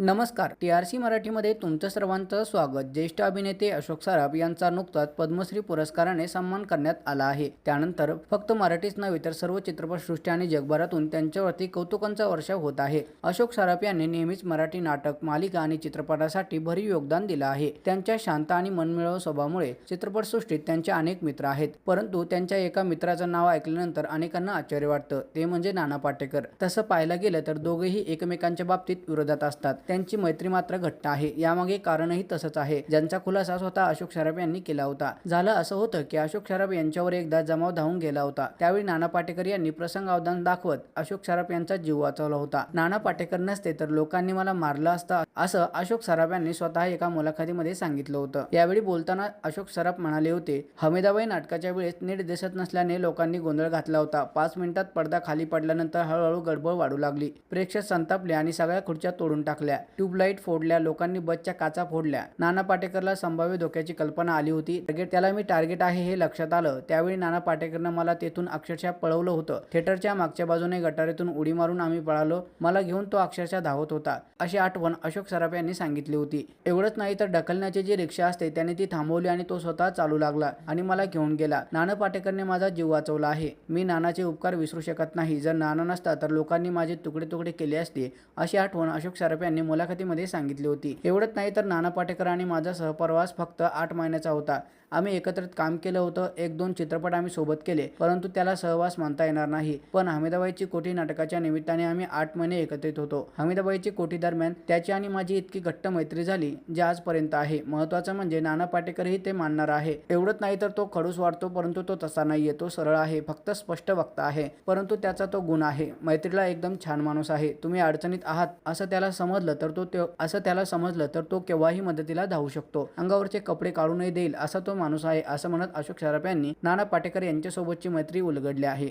नमस्कार. T R C मराठीमध्ये तुमचं सर्वांचं स्वागत. ज्येष्ठ अभिनेते अशोक सराफ यांचा नुकताच पद्मश्री पुरस्काराने सन्मान करण्यात आला आहे. त्यानंतर फक्त मराठीच नव्हे तर सर्व चित्रपटसृष्टी आणि जगभरातून त्यांच्यावरती कौतुकांचा वर्षाव होत आहे. अशोक सराफ यांनी नेहमीच मराठी नाटक मालिका आणि चित्रपटासाठी भरीव योगदान दिलं आहे. त्यांच्या शांत आणि मनमिळव स्वभावामुळे चित्रपटसृष्टीत त्यांचे अनेक मित्र आहेत. परंतु त्यांच्या एका मित्राचं नाव ऐकल्यानंतर अनेकांना आश्चर्य वाटतं. ते म्हणजे नाना पाटेकर. तसं पाहायला गेलं तर दोघेही एकमेकांच्या बाबतीत विरोधात असतात. त्यांची मैत्री मात्र घट्ट आहे. यामागे कारणही तसंच आहे. ज्यांचा खुलासा स्वतः अशोक सराफ यांनी केला होता. झालं असं होतं की अशोक सराफ यांच्यावर एकदा जमाव धावून गेला होता. त्यावेळी नाना पाटेकर यांनी प्रसंगावधान दाखवत अशोक सराफ यांचा जीव वाचवला होता. नाना पाटेकर नसते तर लोकांनी मला मारलं असतं असं अशोक सराफ यांनी स्वतः एका मुलाखतीमध्ये सांगितलं होतं. यावेळी बोलताना अशोक सराफ म्हणाले होते हमीदाबाई नाटकाच्या वेळेस नीट दिसत नसल्याने लोकांनी गोंधळ घातला होता. पाच मिनिटात पडदा खाली पडल्यानंतर हळूहळू गडबड वाढू लागली. प्रेक्षक संतापले आणि सगळ्या खुर्च्या तोडून टाकल्या. ट्यूबलाईट फोडल्या लोकांनी बसच्या काचा फोडल्या. नाना पाटेकरला संभाव्य धोक्याची कल्पना आली होती. टार्गेट त्याला मी टार्गेट आहे हे लक्षात आलं. त्यावेळी नाना पाटेकरनं मला तेथून अक्षरशः पळवलं होतं. थिएटरच्या मागच्या बाजूने गटारीतून उडी मारून आम्ही पळालो. मला घेऊन तो अक्षरशः धावत होता अशी आठवण अशोक सराफ यांनी सांगितली होती. एवढंच नाही तर ढकलण्याची जी रिक्षा असते त्याने ती थांबवली आणि तो स्वतः चालू लागला आणि मला घेऊन गेला. नाना पाटेकरने माझा जीव वाचवला आहे. मी नानाचे उपकार विसरू शकत नाही. जर नाना नसता तर लोकांनी माझे तुकडे तुकडे केले असते अशी आठवण अशोक सराफ यांनी मुलाखतीमध्ये सांगितली होती. एवढंच नाही तर नाना पाटेकर आणि माझा सहप्रवास फक्त आठ महिन्याचा होता. आम्ही एकत्रित काम केलं होतं. एक दोन चित्रपट आम्ही सोबत केले. परंतु त्याला सहवास मानता येणार नाही. पण हमीदाबाईची कोठी नाटकाच्या निमित्ताने आम्ही आठ महिने एकत्रित होतो. हमीदाबाईची कोठी दरम्यान त्याची आणि माझी इतकी घट्ट मैत्री झाली जी आजपर्यंत आहे. महत्वाचं म्हणजे नाना पाटेकरही ते मानणार आहे. एवढंच नाही तर तो खडूस वाढतो परंतु तो तसा नाहीये. तो सरळ आहे. फक्त स्पष्ट वक्ता आहे. परंतु त्याचा तो गुण आहे. मैत्रीला एकदम छान माणूस आहे. तुम्ही अडचणीत आहात असं त्याला समजलं तर तो असं त्याला समजलं तर तो केव्हाही मदतीला धावू शकतो. अंगावरचे कपडे काढूनही देईल असा तो माणूस आहे असं म्हणत अशोक सराफ यांनी नाना पाटेकर यांच्यासोबतची मैत्री उलगडली आहे.